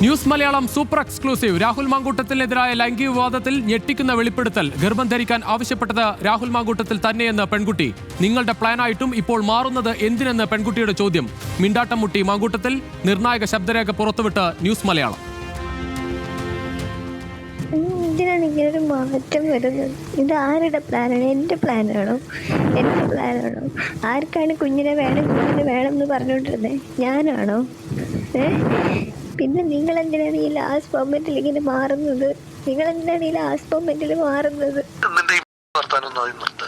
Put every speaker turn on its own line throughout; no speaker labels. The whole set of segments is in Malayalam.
News Malayalam super exclusive. Rahul മാങ്കൂട്ടത്തിനെതിരായ ലൈംഗിക വിവാദത്തിൽ ഞെട്ടിക്കുന്ന വെളിപ്പെടുത്തൽ ഗർഭം ധരിക്കാൻ ആവശ്യപ്പെട്ടത് രാഹുൽ മാങ്കൂട്ടത്തിൽ തന്നെയെന്ന് പെൺകുട്ടി. നിങ്ങളുടെ പ്ലാനായിട്ടും ഇപ്പോൾ മാറുന്നത് എന്തിനെന്ന് പെൺകുട്ടിയുടെ ചോദ്യം. മിണ്ടാട്ടം മുട്ടി മാങ്കൂട്ടത്തിൽ നിർണായക ശബ്ദരേഖ പുറത്തുവിട്ട് ന്യൂസ് മലയാളം.
എന്തിനാണ് മാറ്റം വരുന്നത്? ഇത് ആരുടെ പ്ലാനാണ്? എന്റെ പ്ലാനാണോ? എന്റെ പ്ലാനാണോ? ആർക്കാണ് കുഞ്ഞിനെ വേണം കുഞ്ഞിനെ വേണം എന്ന് പറഞ്ഞുകൊണ്ടിരുന്നത്? ഞാനാണോ? ഏ? പിന്നെ നിങ്ങൾ എന്തിനാണ് ഈ ലാസ്റ്റ് മൊമെന്റിൽ ഇങ്ങനെ മാറുന്നത്? നിങ്ങൾ എന്തിനാണ് ഈ ലാസ്റ്റ് മൊമെന്റിൽ മാറുന്നത്?
വർത്താനൊന്നും ആദ്യം നിർത്ത്.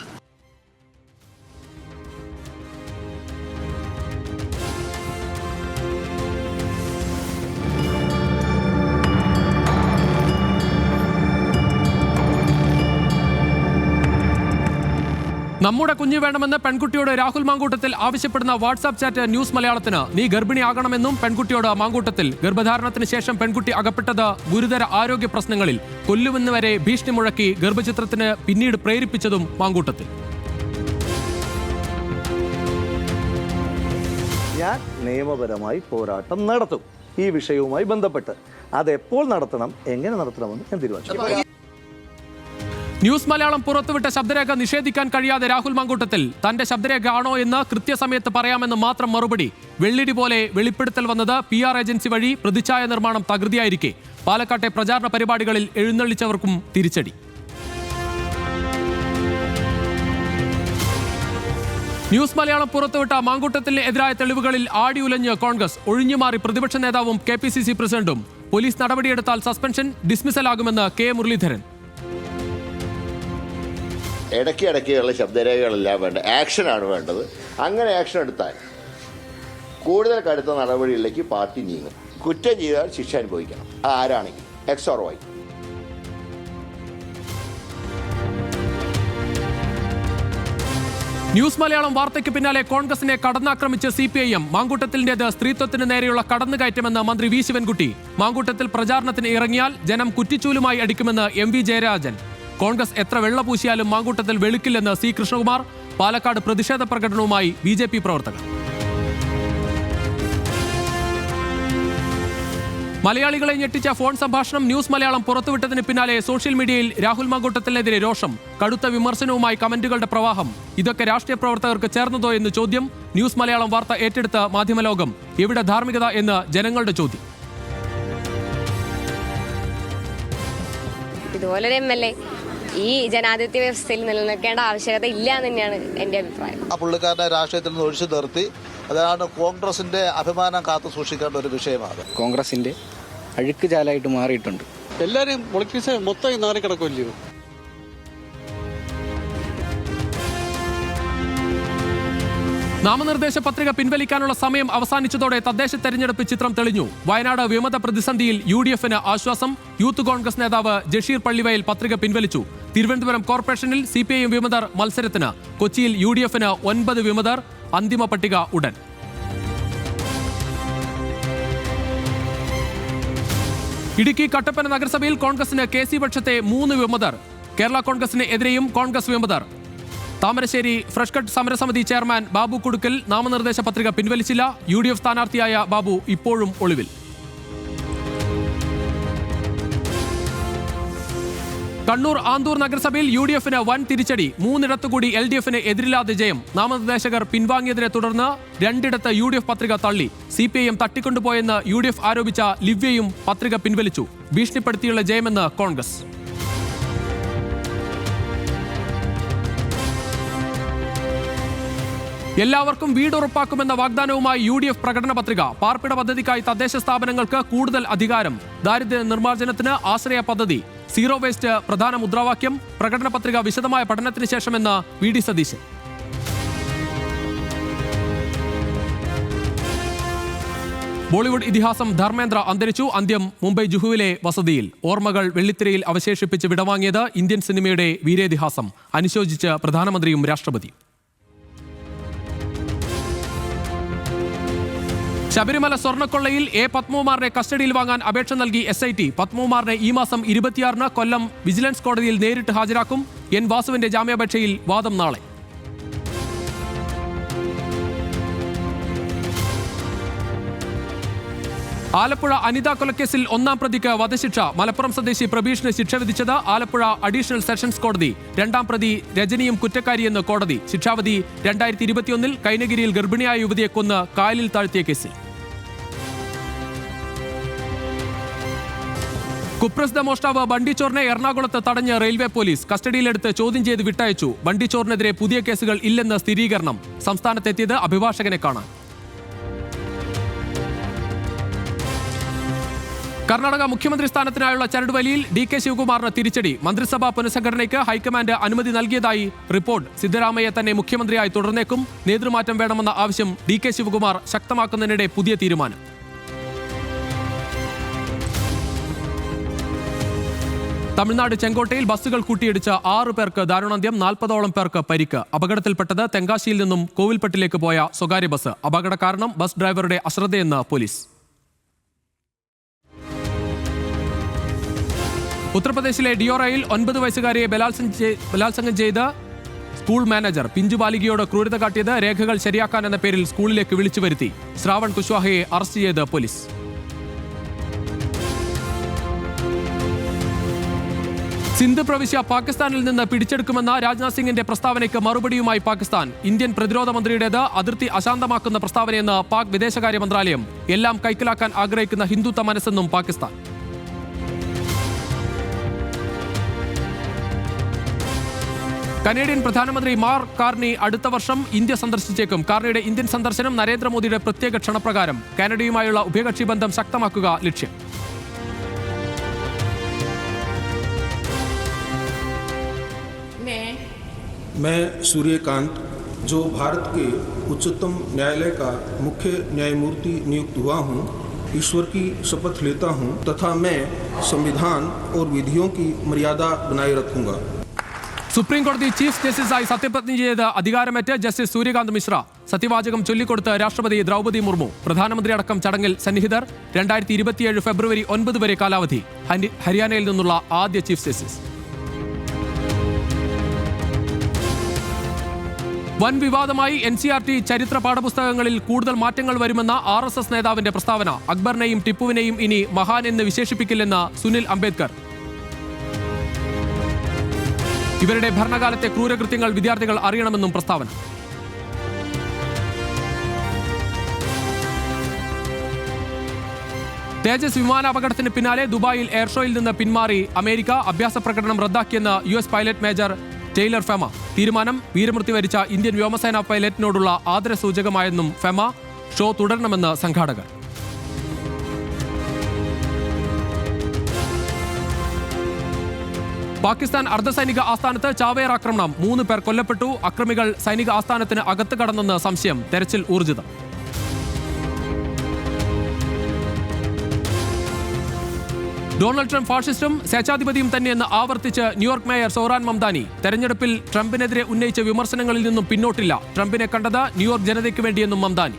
നമ്മുടെ കുഞ്ഞ് വേണമെന്ന് പെൺകുട്ടിയോട് രാഹുൽ മാങ്കൂട്ടത്തിൽ ആവശ്യപ്പെടുന്ന വാട്സാപ്പ് ചാറ്റ് ന്യൂസ് മലയാളത്തിന് നീ ഗർഭിണിയാകണമെന്നും പെൺകുട്ടിയോട് മാങ്കൂട്ടത്തിൽ ഗർഭധാരണത്തിന് ശേഷം പെൺകുട്ടി അകപ്പെട്ടത് ഗുരുതര ആരോഗ്യ പ്രശ്നങ്ങളിൽ കൊല്ലുമെന്ന് വരെ ഭീഷണി മുഴക്കി ഗർഭചിത്രത്തിന് പിന്നീട് പ്രേരിപ്പിച്ചതും മാങ്കൂട്ടത്തിൽ.
ഞാൻ നിയമപരമായി പോരാട്ടം നടത്തും. ഈ വിഷയവുമായി ബന്ധപ്പെട്ട് അതെപ്പോൾ നടത്തണം എങ്ങനെ നടത്തണമെന്ന് ഞാൻ തീരുമാനിച്ചു.
ന്യൂസ് മലയാളം പുറത്തുവിട്ട ശബ്ദരേഖ നിഷേധിക്കാൻ കഴിയാതെ രാഹുൽ മങ്കൂട്ടത്തിൽ തന്റെ ശബ്ദരേഖ ആണോ എന്ന് കൃത്യസമയത്ത് പറയാമെന്ന് മാത്രം മറുപടി വെള്ളിടി പോലെ വെളിപ്പെടുത്തൽ വന്നത് പി ആർ ഏജൻസി വഴി പ്രതിച്ഛായ നിർമ്മാണം തകൃതിയായിരിക്കെ. പാലക്കാട്ടെ പ്രചാരണ പരിപാടികളിൽ എഴുന്നള്ളിച്ചവർക്കും തിരിച്ചടി. ന്യൂസ് മലയാളം പുറത്തുവിട്ട മാങ്കൂട്ടത്തിന് എതിരായ തെളിവുകളിൽ ആടി ഉലഞ്ഞ് കോൺഗ്രസ് ഒഴിഞ്ഞുമാറി പ്രതിപക്ഷ നേതാവും കെ പി സി സി പ്രസിഡന്റും. പോലീസ് നടപടിയെടുത്താൽ സസ്പെൻഷൻ ഡിസ്മിസലാകുമെന്ന് കെ മുരളീധരൻ.
ഇടയ്ക്ക് ഇടയ്ക്കുള്ള ശബ്ദരേഖകളല്ല വേണ്ട ആക്ഷനാണ് വേണ്ടത്. അങ്ങനെ ആക്ഷൻ എടുത്താൽ കൂടുതൽ കടുത്ത നടപടികളിലേക്ക് പാർട്ടി നീങ്ങും. കുറ്റം ചെയ്താൽ ശിക്ഷ അനുഭവിക്കണം. ആരാണെങ്കിൽ? X or Y
news Malayalam വാർത്തയ്ക്ക് പിന്നാലെ കോൺഗ്രസിനെ കടന്നാക്രമിച്ച സി പി ഐ എം. മാങ്കൂട്ടത്തിന്റേത് സ്ത്രീത്വത്തിന് നേരെയുള്ള കടന്നുകയറ്റമെന്ന് മന്ത്രി വി ശിവൻകുട്ടി. മാങ്കൂട്ടത്തിൽ പ്രചാരണത്തിന് ഇറങ്ങിയാൽ ജനം കുറ്റിച്ചൂലുമായി അടിക്കുമെന്ന് എം വി ജയരാജൻ. കോൺഗ്രസ് എത്ര വെള്ള പൂശിയാലും മാങ്കൂട്ടത്തിൽ വെളുക്കില്ലെന്ന് സി കൃഷ്ണകുമാർ പാലക്കാട് പ്രതിഷേധ പ്രകടനവുമായി ബി ജെ പി പ്രവർത്തകർ. മലയാളികളെ ഞെട്ടിച്ച ഫോൺ സംഭാഷണം ന്യൂസ് മലയാളം പുറത്തുവിട്ടതിന് പിന്നാലെ സോഷ്യൽ മീഡിയയിൽ രാഹുൽ മാങ്കൂട്ടത്തിനെതിരെ രോഷം. കടുത്ത വിമർശനവുമായി കമന്റുകളുടെ പ്രവാഹം. ഇതൊക്കെ രാഷ്ട്രീയ പ്രവർത്തകർക്ക് ചേർന്നതോ എന്ന് ചോദ്യം. ന്യൂസ് മലയാളം വാർത്ത ഏറ്റെടുത്ത മാധ്യമലോകം. എവിടെ ധാർമ്മികത എന്ന് ജനങ്ങളുടെ ചോദ്യം.
ഇതുപോലൊരു എം എൽ എ. ഈ ജനാധിപത്യ വ്യവസ്ഥയിൽ നിലനിൽക്കേണ്ട ആവശ്യകത ഇല്ല എന്ന് തന്നെയാണ് എന്റെ അഭിപ്രായം.
ആ പുള്ളിക്കാരനെ രാഷ്ട്രീയത്തിൽ നിന്ന് ഒഴിച്ചു നിർത്തി. അതാണ് കോൺഗ്രസിന്റെ അഭിമാനം കാത്തു സൂക്ഷിക്കേണ്ട ഒരു വിഷയമാണ്
കോൺഗ്രസിന്റെ അഴുക്ക് ചാലായിട്ട് മാറിയിട്ടുണ്ട്.
എല്ലാരെയും പൊളിറ്റിക്സ് മൊത്തം നാറി കിടക്കുമല്ലയോ
നാമനിർദ്ദേശ പത്രിക പിൻവലിക്കാനുള്ള സമയം അവസാനിച്ചതോടെ തദ്ദേശ തെരഞ്ഞെടുപ്പ് ചിത്രം തെളിഞ്ഞു. വയനാട് വിമത പ്രതിസന്ധിയിൽ യു ഡി എഫിന് ആശ്വാസം. യൂത്ത് കോൺഗ്രസ് നേതാവ് ജഷീർ പള്ളിവയൽ പത്രിക പിൻവലിച്ചു. തിരുവനന്തപുരം കോർപ്പറേഷനിൽ സി പി ഐ വിമതർ മത്സരത്തിന്. കൊച്ചിയിൽ യു ഡി എഫിന് ഒൻപത് വിമതർ. അന്തിമ പട്ടിക ഉടൻ. ഇടുക്കി കട്ടപ്പന നഗരസഭയിൽ കോൺഗ്രസിന് കെ സി പക്ഷത്തെ മൂന്ന് വിമതർ. കേരള കോൺഗ്രസിന് എതിരെയും കോൺഗ്രസ് വിമതർ. താമരശ്ശേരി ഫ്രഷ് കട്ട് സമരസമിതി ചെയർമാൻ ബാബു കുടുക്കൽ നാമനിർദ്ദേശ പത്രിക പിൻവലിച്ചില്ല. യു ഡി എഫ് സ്ഥാനാർത്ഥിയായ ബാബു ഇപ്പോഴും ഒളിവിൽ. കണ്ണൂർ ആന്തൂർ നഗരസഭയിൽ യു ഡി എഫിന് വൻ തിരിച്ചടി. മൂന്നിടത്തുകൂടി എൽ ഡി എഫിന് എതിരില്ലാതെ ജയം. നാമനിർദ്ദേശകർ പിൻവാങ്ങിയതിനെ തുടർന്ന് രണ്ടിടത്ത് യു ഡി എഫ് പത്രിക തള്ളി. സി പി ഐ എം തട്ടിക്കൊണ്ടുപോയെന്ന് യു ഡി എഫ് ആരോപിച്ച ലിവ്യയും പത്രിക പിൻവലിച്ചു. ഭീഷണിപ്പെടുത്തിയുള്ള ജയമെന്ന് കോൺഗ്രസ്. എല്ലാവർക്കും വീട് ഉറപ്പാക്കുമെന്ന വാഗ്ദാനവുമായി യു ഡി എഫ് പ്രകടന പത്രിക. പാർപ്പിട പദ്ധതിക്കായി തദ്ദേശ സ്ഥാപനങ്ങൾക്ക് കൂടുതൽ അധികാരം. ദാരിദ്ര്യ നിർമ്മാർജനത്തിന് ആശ്രയ പദ്ധതി. സീറോ വേസ്റ്റ് പ്രധാന മുദ്രാവാക്യം. പ്രകടന പത്രിക വിശദമായ പഠനത്തിന് ശേഷമെന്ന് വി ഡി സതീശൻ. ബോളിവുഡ് ഇതിഹാസം ധർമ്മേന്ദ്ര അന്തരിച്ചു. അന്ത്യം മുംബൈ ജുഹുവിലെ വസതിയിൽ. ഓർമ്മകൾ വെള്ളിത്തിരയിൽ അവശേഷിപ്പിച്ച് വിടവാങ്ങിയത് ഇന്ത്യൻ സിനിമയുടെ വീരേതിഹാസം. അനുശോചിച്ച് പ്രധാനമന്ത്രിയും രാഷ്ട്രപതിയും. ശബരിമല സ്വർണക്കൊള്ളയിൽ എ പത്മകുമാറിനെ കസ്റ്റഡിയിൽ വാങ്ങാൻ അപേക്ഷ നൽകി എസ് ഐ ടി പത്മകുമാറിനെ ഈ മാസം ഇരുപത്തിയാറിന് കൊല്ലം വിജിലൻസ് കോടതിയിൽ നേരിട്ട് ഹാജരാക്കും. എൻ വാസുവിന്റെ ജാമ്യാപേക്ഷയിൽ വാദം നാളെ. ആലപ്പുഴ അനിത കൊലക്കേസിൽ ഒന്നാം പ്രതിക്ക് വധശിക്ഷ. മലപ്പുറം സ്വദേശി പ്രബീഷിന് ശിക്ഷ വിധിച്ചത് ആലപ്പുഴ അഡീഷണൽ സെഷൻസ് കോടതി. രണ്ടാം പ്രതി രജനിയും കുറ്റക്കാരിയെന്ന് കോടതി. ശിക്ഷാവധി രണ്ടായിരത്തി ഇരുപത്തിയൊന്നിൽ കൈനഗിരിയിൽ ഗർഭിണിയായ യുവതിയെ കൊന്ന് കായലിൽ താഴ്ത്തിയ കേസിൽ. കുപ്രസിദ്ധ മോഷ്ടാവ് ബണ്ടിച്ചോറിനെ എറണാകുളത്ത് തടഞ്ഞ് റെയിൽവേ പോലീസ് കസ്റ്റഡിയിലെടുത്ത് ചോദ്യം ചെയ്ത് വിട്ടയച്ചു. ബണ്ടിച്ചോറിനെതിരെ പുതിയ കേസുകൾ ഇല്ലെന്ന് സ്ഥിരീകരണം. സംസ്ഥാനത്തെത്തിയത് അഭിഭാഷകനെ കാണാൻ. കർണാടക മുഖ്യമന്ത്രി സ്ഥാനത്തിനായുള്ള ചരടുവലിയിൽ ഡി കെ ശിവകുമാറിന് തിരിച്ചടി. മന്ത്രിസഭാ പുനഃസംഘടനയ്ക്ക് ഹൈക്കമാൻഡ് അനുമതി നൽകിയതായി റിപ്പോർട്ട്. സിദ്ധരാമയ്യ തന്നെ മുഖ്യമന്ത്രിയായി തുടർന്നേക്കും. നേതൃമാറ്റം വേണമെന്ന ആവശ്യം ഡി കെ ശിവകുമാർ ശക്തമാക്കുന്നതിനിടെ പുതിയ തീരുമാനം. തമിഴ്നാട് ചെങ്കോട്ടയിൽ ബസ്സുകൾ കൂട്ടിയിടിച്ച ആറു പേർക്ക് ദാരുണാന്ത്യം നാൽപ്പതോളം പേർക്ക് പരിക്ക്. അപകടത്തിൽപ്പെട്ടത് തെങ്കാശിയിൽ നിന്നും കോവിൽപ്പട്ടിലേക്ക് പോയ സ്വകാര്യ ബസ്. അപകട കാരണം ബസ് ഡ്രൈവറുടെ അശ്രദ്ധയെന്ന് പോലീസ്. ഉത്തർപ്രദേശിലെ ഡിയോറയിൽ ഒൻപത് വയസ്സുകാരിയെ ബലാത്സംഗം ചെയ്- ബലാത്സംഗം ചെയ്ത് സ്കൂൾ മാനേജർ പിഞ്ചു ബാലികയോട് ക്രൂരത കാട്ടിയത് രേഖകൾ ശരിയാക്കാൻ എന്ന പേരിൽ സ്കൂളിലേക്ക് വിളിച്ചു വരുത്തി. ശ്രാവൺ കുശ്വാഹയെ അറസ്റ്റ് ചെയ്ത് പോലീസ്. സിന്ധ് പ്രവിശ്യ പാകിസ്ഥാനിൽ നിന്ന് പിടിച്ചെടുക്കുമെന്ന രാജ്നാഥ് സിംഗിന്റെ പ്രസ്താവനയ്ക്ക് മറുപടിയുമായി പാകിസ്ഥാൻ. ഇന്ത്യൻ പ്രതിരോധ മന്ത്രിയുടേത് അതിർത്തി അശാന്തമാക്കുന്ന പ്രസ്താവനയെന്ന് പാക് വിദേശകാര്യ മന്ത്രാലയം എല്ലാം കൈക്കലാക്കാൻ ആഗ്രഹിക്കുന്ന ഹിന്ദുത്വ മനസ്സെന്നും പാകിസ്ഥാൻ. കനേഡിയൻ പ്രധാനമന്ത്രി മാർക്ക് കാർണി അടുത്ത വർഷം ഇന്ത്യ സന്ദർശിച്ചേക്കും. കാർണിയുടെ ഇന്ത്യൻ സന്ദർശനം നരേന്ദ്രമോദിയുടെ പ്രത്യേക ക്ഷണപ്രകാരം. കാനഡയുമായുള്ള ഉഭയകക്ഷി ബന്ധം ശക്തമാക്കുക ലക്ഷ്യം.
मैं सूर्यकांत जो भारत के उच्चतम न्यायालय का मुख्य न्यायमूर्ति नियुक्त हुआ हूँ ईश्वर की शपथ लेता हूँ तथा मैं संविधान और विधियों की मर्यादा बनाए रखूँगा
സുപ്രീം കോടതി ചീഫ് ജസ്റ്റിസായി സത്യപ്രതിജ്ഞ ചെയ്ത് അധികാരമേറ്റ് ജസ്റ്റിസ് സൂര്യകാന്ത് മിശ്ര സത്യവാചകം ചൊല്ലിക്കൊടുത്ത് രാഷ്ട്രപതി ദ്രൗപദി മുർമു പ്രധാനമന്ത്രി അടക്കം ചടങ്ങിൽ സന്നിഹിതർ രണ്ടായിരത്തി ഇരുപത്തിയേഴ് ഫെബ്രുവരി ഒൻപത് വരെ കാലാവധി ഹരി- ഹരിയാനയിൽ നിന്നുള്ള ആദ്യ ചീഫ് ജസ്റ്റിസ് വൻ വിവാദമായി എൻ സി ആർ ടി ചരിത്ര പാഠപുസ്തകങ്ങളിൽ കൂടുതൽ മാറ്റങ്ങൾ വരുമെന്ന ആർ എസ് എസ് നേതാവിന്റെ പ്രസ്താവന. അക്ബറിനെയും ടിപ്പുവിനെയും ഇനി മഹാൻ എന്ന് വിശേഷിപ്പിക്കില്ലെന്ന് സുനിൽ അംബേദ്കർ. ഇവരുടെ ഭരണകാലത്തെ ക്രൂരകൃത്യങ്ങൾ വിദ്യാർത്ഥികൾ അറിയണമെന്നും പ്രസ്താവന. തേജസ് വിമാനാപകടത്തിന് പിന്നാലെ ദുബായിൽ എയർഷോയിൽ നിന്ന് പിന്മാറി അമേരിക്ക അഭ്യാസ പ്രകടനം റദ്ദാക്കിയെന്ന് U S pilot major Taylor Fema. തീരുമാനം വീരമൃത്യു വരിച്ച ഇന്ത്യൻ വ്യോമസേന പൈലറ്റിനോടുള്ള ആദരസൂചകമായെന്നും ഫെമ. ഷോ തുടരണമെന്ന് സംഘാടകർ. പാകിസ്ഥാൻ അർദ്ധസൈനിക ആസ്ഥാനത്ത് ചാവേർ ആക്രമണം. മൂന്ന് പേർ കൊല്ലപ്പെട്ടു. അക്രമികൾ സൈനിക ആസ്ഥാനത്തിന് അകത്ത് കടന്നെന്ന് സംശയം. തെരച്ചിൽ ഊർജിതം. ഡൊണാൾഡ് ട്രംപ് ഫാഷിസ്റ്റും സ്വേച്ഛാധിപതിയും തന്നെയെന്ന് ആവർത്തിച്ച് ന്യൂയോർക്ക് മേയർ സോറാൻ മംദാനി. തെരഞ്ഞെടുപ്പിൽ ട്രംപിനെതിരെ ഉന്നയിച്ച വിമർശനങ്ങളിൽ നിന്നും പിന്നോട്ടില്ല. ട്രംപിനെ കണ്ടത് ന്യൂയോർക്ക് ജനതയ്ക്ക് വേണ്ടിയെന്നും മംദാനി.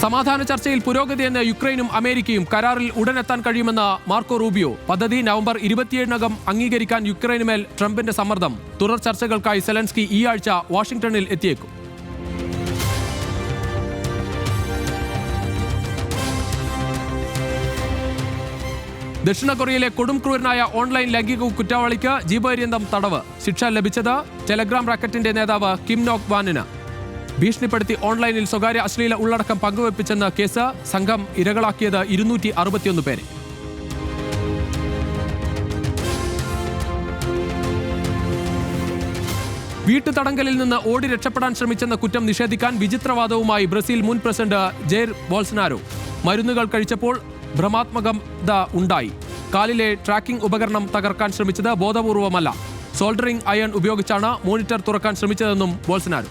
സമാധാന ചർച്ചയിൽ പുരോഗതിയെന്ന് യുക്രൈനും അമേരിക്കയും കരാറിൽ ഉടനെത്താൻ കഴിയുമെന്ന് മാർക്കോ റൂബിയോ. പദ്ധതി നവംബർ ഇരുപത്തിയേഴിനകം അംഗീകരിക്കാൻ യുക്രൈനുമേൽ ട്രംപിന്റെ സമ്മർദ്ദം. തുടർ ചർച്ചകൾക്കായി സെലൻസ്കി ഈ ആഴ്ച വാഷിംഗ്ടണിൽ എത്തിയേക്കും. ദക്ഷിണ കൊറിയയിലെ കൊടും ക്രൂരനായ ഓൺലൈൻ ലൈംഗിക കുറ്റവാളിക്ക് ജീവപര്യന്തം തടവ് ശിക്ഷ ലഭിച്ചത് ടെലഗ്രാം റാക്കറ്റിന്റെ നേതാവ് കിം നോക് വാനിന്. ഭീഷണിപ്പെടുത്തി ഓൺലൈനിൽ സ്വകാര്യ അശ്ലീല ഉള്ളടക്കം പങ്കുവെപ്പിച്ചെന്ന കേസ് സംഘം ഇരകളാക്കിയത് ഇരുന്നൂറ്റി അറുപത്തിയൊന്ന് പേരെ. വീട്ടുതടങ്കലിൽ നിന്ന് ഓടി രക്ഷപ്പെടാൻ ശ്രമിച്ചെന്ന കുറ്റം നിഷേധിക്കാൻ വിചിത്രവാദവുമായി ബ്രസീൽ മുൻ പ്രസിഡന്റ് ജെയർ ബോൾസനാരോ. മരുന്നുകൾ കഴിച്ചപ്പോൾ ഭ്രമാത്മകത ഉണ്ടായി. കാലിലെ ട്രാക്കിംഗ് ഉപകരണം തകർക്കാൻ ശ്രമിച്ചത് ബോധപൂർവമല്ല. സോൾഡറിംഗ് അയൺ ഉപയോഗിച്ചാണ് മോണിറ്റർ തുറക്കാൻ ശ്രമിച്ചതെന്നും ബോൾസനാരോ.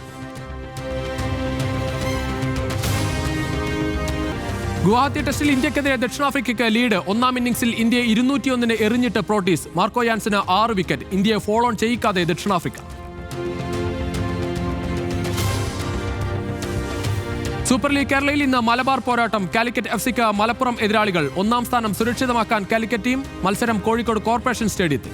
ഗുവാഹത്തി ടെസ്റ്റിൽ ഇന്ത്യക്കെതിരെ ദക്ഷിണാഫ്രിക്കയ്ക്ക് ലീഡ്. ഒന്നാം ഇന്നിംഗ്സിൽ ഇന്ത്യയെ ഇരുന്നൂറ്റിയൊന്നിന് എറിഞ്ഞിട്ട് പ്രോട്ടീസ്. മാർക്കോ യാൻസിന് ആറ് വിക്കറ്റ്. ഇന്ത്യയെ ഫോളോ ഓൺ ചെയ്യിക്കാതെ ദക്ഷിണാഫ്രിക്ക. സൂപ്പർ ലീഗ് കേരളയിൽ ഇന്ന് മലബാർ പോരാട്ടം. കാലിക്കറ്റ് എഫ് സിക്ക് മലപ്പുറം എതിരാളികൾ. ഒന്നാം സ്ഥാനം സുരക്ഷിതമാക്കാൻ കാലിക്കറ്റ് ടീം. മത്സരം കോഴിക്കോട് കോർപ്പറേഷൻ സ്റ്റേഡിയത്തിൽ.